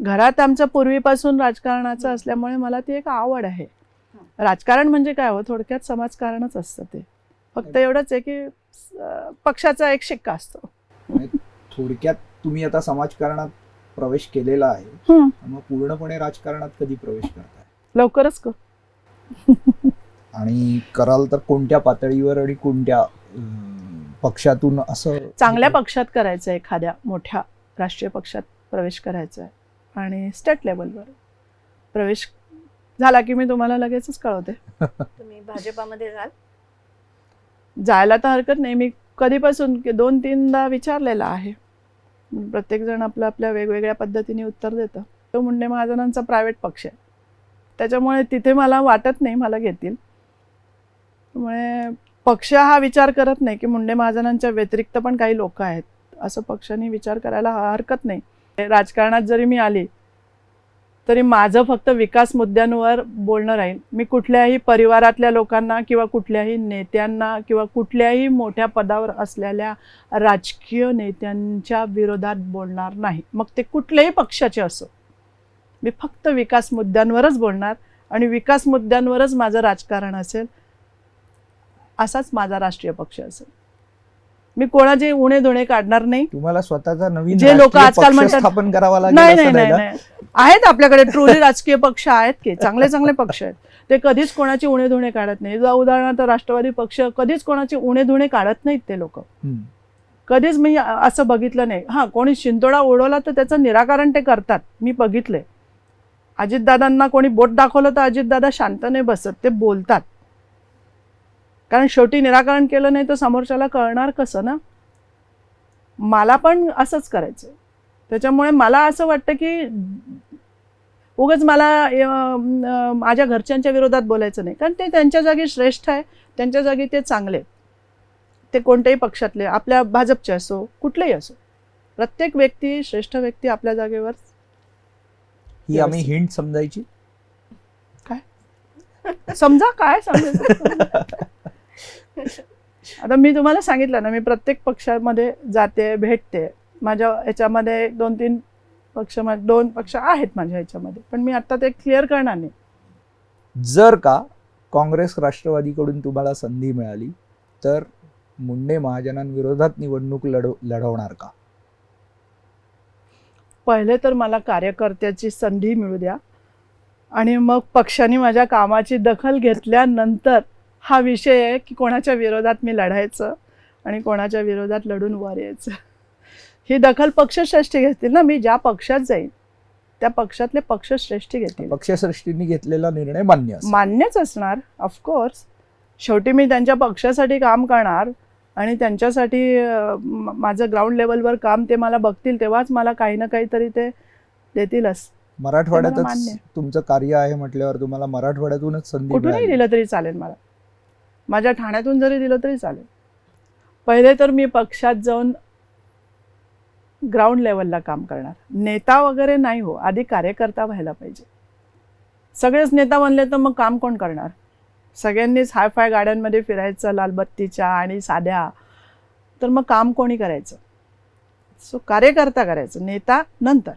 घरात आमचं पूर्वीपासून राजकारणाचं असल्यामुळे मला ती एक आवड आहे. राजकारण म्हणजे काय हो? थोडक्यात समाजकारणच असतं ते. फक्त एवढंच आहे की पक्षाचा एक शिक्का असतो. थोडक्यात तुम्ही आता समाजकारणात प्रवेश केलेला आहे. मग पूर्णपणे राजकारणात कधी प्रवेश करताय? लवकरच कर आणि कराल तर कोणत्या पातळीवर आणि कोणत्या पक्षातून असं? चांगल्या पक्षात करायचं आहे एखाद्या मोठ्या राष्ट्रीय पक्षात प्रवेश करायचा आहे. आणि स्टेट लेवलवर प्रवेश झाला की मी तुम्हाला लगेचच कळवते. तुम्ही भाजपामध्ये जाल. जायला तर हरकत नाही. मी कधीपासून दोन तीनदा विचारलेलं आहे. प्रत्येक जण आपलं आपल्या वेगवेगळ्या पद्धतीने उत्तर देतं. तो मुंडे महाजनांचा प्रायव्हेट पक्ष आहे. त्याच्यामुळे तिथे मला वाटत नाही मला घेतील. त्यामुळे पक्ष हा विचार करत नाही की मुंडे महाजनांच्या व्यतिरिक्त पण काही लोक आहेत. असं पक्षाने विचार करायला हरकत नाही. राजकारणात जरी मी आली तरी माझं फक्त विकास मुद्द्यांवर बोलणं राहील. मी कुठल्याही परिवारातल्या लोकांना किंवा कुठल्याही नेत्यांना किंवा कुठल्याही मोठ्या पदावर असलेल्या राजकीय नेत्यांच्या विरोधात बोलणार नाही. मग ते कुठल्याही पक्षाचे असो. मी फक्त विकास मुद्द्यांवरच बोलणार आणि विकास मुद्द्यांवरच माझं राजकारण असेल असाच माझा राष्ट्रीय पक्ष असेल. मी कोणाचे उणे धुणे काढणार नाही. तुम्हाला स्वतःचा नवीन जे लोकं आजकाल म्हणतात- स्थापन करावा लागेल नाही नाही नाही आहेत आपल्याकडे ट्रुली राजकीय पक्ष आहेत की चांगले चांगले पक्ष आहेत. ते कधीच कोणाची उणे धुणे काढत नाही. उदाहरणार्थ राष्ट्रवादी पक्ष कधीच कोणाची उणे धुणे काढत नाहीत ते लोक. कधीच मी असं बघितलं नाही. हां कोणी शिंतोडा उडवला तर त्याचं निराकरण ते करतात. मी बघितलंय. अजितदादांना कोणी बोट दाखवलं तर अजितदादा शांत नाही बसत. ते बोलतात. कारण शेवटी निराकरण केलं नाही तर समोरच्याला कळणार कसं ना? मला पण असंच करायचं त्याच्यामुळे मला असं वाटतं की उगाच मला माझ्या घरच्यांच्या विरोधात बोलायचं नाही. कारण ते त्यांच्या जागी श्रेष्ठ आहे त्यांच्या जागी ते चांगले. ते कोणत्याही पक्षातले आपल्या भाजपचे असो कुठलेही असो. प्रत्येक व्यक्ती श्रेष्ठ व्यक्ती आपल्या जागेवर ही आम्ही हिंट समजायची? समजा काय समजायचं? आता मी तुम्हाला सांगितलं ना मी प्रत्येक पक्षामध्ये जाते भेटते. माझ्या ह्याच्यामध्ये दोन तीन पक्ष दोन पक्ष आहेत माझ्या ह्याच्यामध्ये. पण मी आता ते क्लिअर करणार नाही. जर का काँग्रेस राष्ट्रवादीकडून तुम्हाला संधी मिळाली तर मुंडे महाजनांविरोधात निवडणूक लढव लढवणार का? पहिले तर मला कार्यकर्त्याची संधी मिळू द्या. आणि मग पक्षाने माझ्या कामाची दखल घेतल्यानंतर हा विषय आहे की कोणाच्या विरोधात मी लढायचं आणि कोणाच्या विरोधात लढून वर यायचं ही दखल पक्षश्रेष्ठी घेतील ना मी ज्या पक्षात जाईन त्या पक्षातले पक्षश्रेष्ठी घेतील. पक्षश्रेष्ठींनी घेतलेला निर्णय मान्य. मान्यच असणार ऑफकोर्स शेवटी मी त्यांच्या पक्षासाठी काम करणार आणि त्यांच्यासाठी माझं ग्राउंड लेवलवर काम ते मला बघतील तेव्हाच मला काही ना काहीतरी ते देतीलच. मराठवाड्यातच. तुमचं कार्य आहे म्हटल्यावर तुम्हाला मराठवाड्यातूनच संधी कुठूनही दिलं तरी चालेल मला. माझ्या ठाण्यातून जरी दिलं तरी चालेल. पहिले तर मी पक्षात जाऊन ग्राउंड लेवलला काम करणार. नेता वगैरे नाही हो आधी कार्यकर्ता व्हायला पाहिजे. सगळेच नेता बनले तर मग काम कोण करणार? सगळ्यांनीच हाय फाय गाड्यांमध्ये फिरायचं लालबत्तीच्या आणि साध्या. तर मग काम कोणी करायचं? सो कार्यकर्ता करायचं. नेता नंतर.